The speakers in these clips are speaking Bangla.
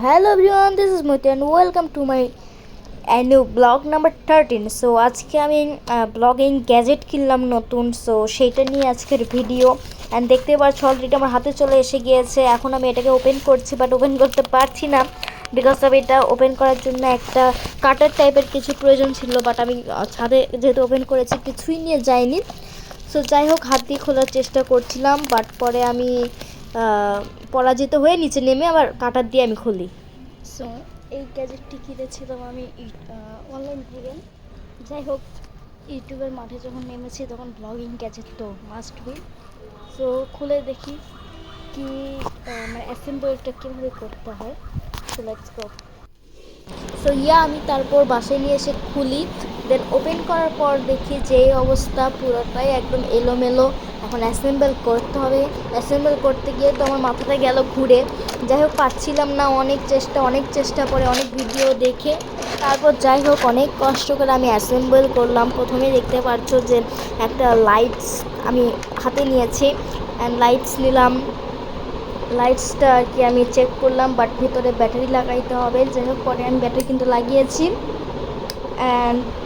hello everyone, this is Muti and welcome to my a new blog number 13 so আজকে আমি ব্লগিং গ্যাজেট কিনলাম নতুন। সো সেইটা নিয়ে আজকের ভিডিও অ্যান্ড দেখতে পাচ্ছ অলরেডি আমার হাতে চলে এসে গিয়েছে। এখন আমি এটাকে ওপেন করছি বাট ওপেন করতে পারছি না। বিকজ অফ এটা ওপেন করার জন্য একটা কাটার টাইপের কিছু প্রয়োজন ছিল বাট আমি ছাদে যেহেতু ওপেন করেছি কিছুই নিয়ে যাইনি। সো যাই হোক হাত দিয়ে খোলার চেষ্টা করছিলাম বাট পরে আমি পরাজিত হয়ে নিচে নেমে আবার কাটার দিয়ে আমি খুলি। সো এই গ্যাজেটটি কিনেছিলাম আমি অনলাইন থেকে যাই হোক, ইউটিউবের মাঠে যখন নেমেছি তখন ব্লগিং গ্যাজেট তো মাস্ট বি সো খুলে দেখি কি মানে অ্যাসেম্বলটা কীভাবে করতে হয়। So let's go so yeah আমি তারপর বাসায় নিয়ে এসে খুলি। দেন ওপেন করার পর দেখি যে অবস্থা পুরোটাই একদম এলোমেলো। এখন অ্যাসেম্বল করতে হবে। অ্যাসেম্বল করতে গিয়ে তো আমার মাথাটা গেল ঘুরে। যাই হোক পাচ্ছিলাম না অনেক চেষ্টা অনেক চেষ্টা করে, অনেক ভিডিও দেখে। তারপর যাই হোক, অনেক কষ্ট করে আমি অ্যাসেম্বল করলাম। প্রথমে দেখতে পাচ্ছ যে একটা লাইটস আমি হাতে নিয়েছি। অ্যান্ড লাইটস নিলাম। লাইটসটা আর কি আমি চেক করলাম বাট ভিতরে ব্যাটারি লাগাইতে হবে। যাই হোক, পরে আমি ব্যাটারি কিন্তু লাগিয়েছি।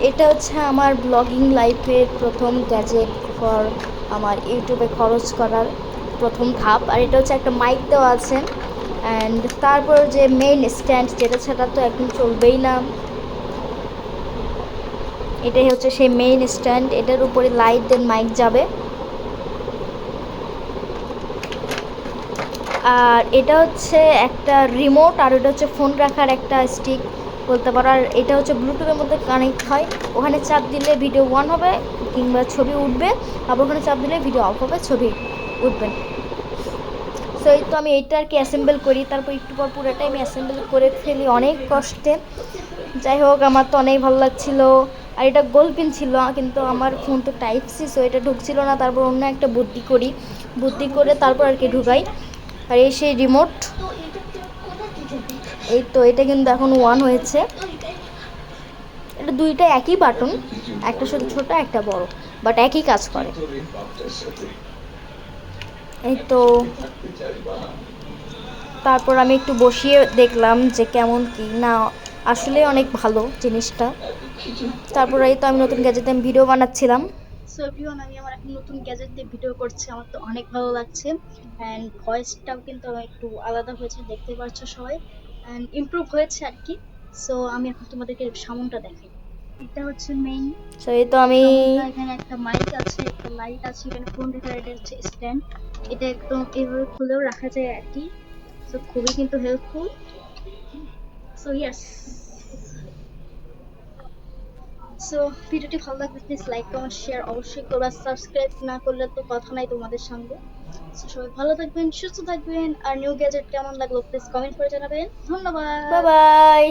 এটা হচ্ছে আমার ব্লগিং লাইফের প্রথম গ্যাজেট ফর আমার ইউটিউবে খরচ করার প্রথম ধাপ। আর এটা হচ্ছে একটা মাইক দেওয়া আছে। অ্যান্ড তারপর যে মেইন স্ট্যান্ড যেটা সেটা তো একদম চলবেই না। এটাই হচ্ছে সেই মেইন স্ট্যান্ড এটার উপরে লাইট দেন মাইক যাবে। আর এটা হচ্ছে একটা রিমোট আর এটা হচ্ছে ফোন রাখার একটা স্টিক বলতে পারো। আর এটা হচ্ছে ব্লুটুথের মধ্যে কানেক্ট হয়। ওখানে চাপ দিলে ভিডিও অন হবে কিংবা ছবি উঠবে। আবার ওখানে চাপ দিলে ভিডিও অফ হবে, ছবি উঠবে। সো এই তো আমি এইটা আর কি অ্যাসেম্বল করি। তারপর একটু পর পুরোটাই আমি অ্যাসেম্বল করে ফেলি অনেক কষ্টে। যাই হোক, আমার তো অনেক ভালো লাগছিল। আর এটা গোল পিন ছিল, কিন্তু আমার ফোন তো টাইপ সি সো এটা ঢুকছিল না। তারপর অন্য একটা বুদ্ধি করি। বুদ্ধি করে তারপর আর কি ঢুকাই। আর এই সেই রিমোট এই তো, এটা কিন্তু এখন ওয়ান হয়েছে। এটা দুইটা একই বাটন একটা শুধু ছোট, একটা বড় বাট একই কাজ করে। এই তো, তারপর আমি একটু বসিয়ে দেখলাম যে কেমন কি। না, আসলে অনেক ভালো জিনিসটা। তারপর এই তো আমি নতুন গ্যাজেটে আমি ভিডিও বানাচ্ছিলাম। সো আমি আমার একটা নতুন গ্যাজেট দিয়ে ভিডিও করছি। আমার তো অনেক ভালো লাগছে। অ্যান্ড ভয়েসটাও কিন্তু একটু আলাদা হয়েছে, দেখতে পাচ্ছ সবাই। ইমপ্রুভ হয়েছে আর কি। সো আমি এখন তোমাদেরকে সামনটা দেখাই। এটা হচ্ছে মেইন তো এই তো আমি এখানে একটা মাইক আছে একটা লাইট আছে এখানে ফোন এটা হচ্ছে স্ট্যান্ড এটা একদম এইভাবে খুলেও রাখা যায় আর কি। সো খুবই কিন্তু হেল্পফুল সো ইয়েস সো ভিডিওটি ভালো লাগলে প্লিজ লাইক কমেন্ট শেয়ার অবশ্যই করবা। সাবস্ক্রাইব না করলে তো কথা নাই তোমাদের সঙ্গে। সো সবাই ভালো থাকবেন, সুস্থ থাকবেন, আর নিউ গ্যাজেট কেমন লাগল প্লিজ কমেন্ট করে জানাবেন। ধন্যবাদ। Bye bye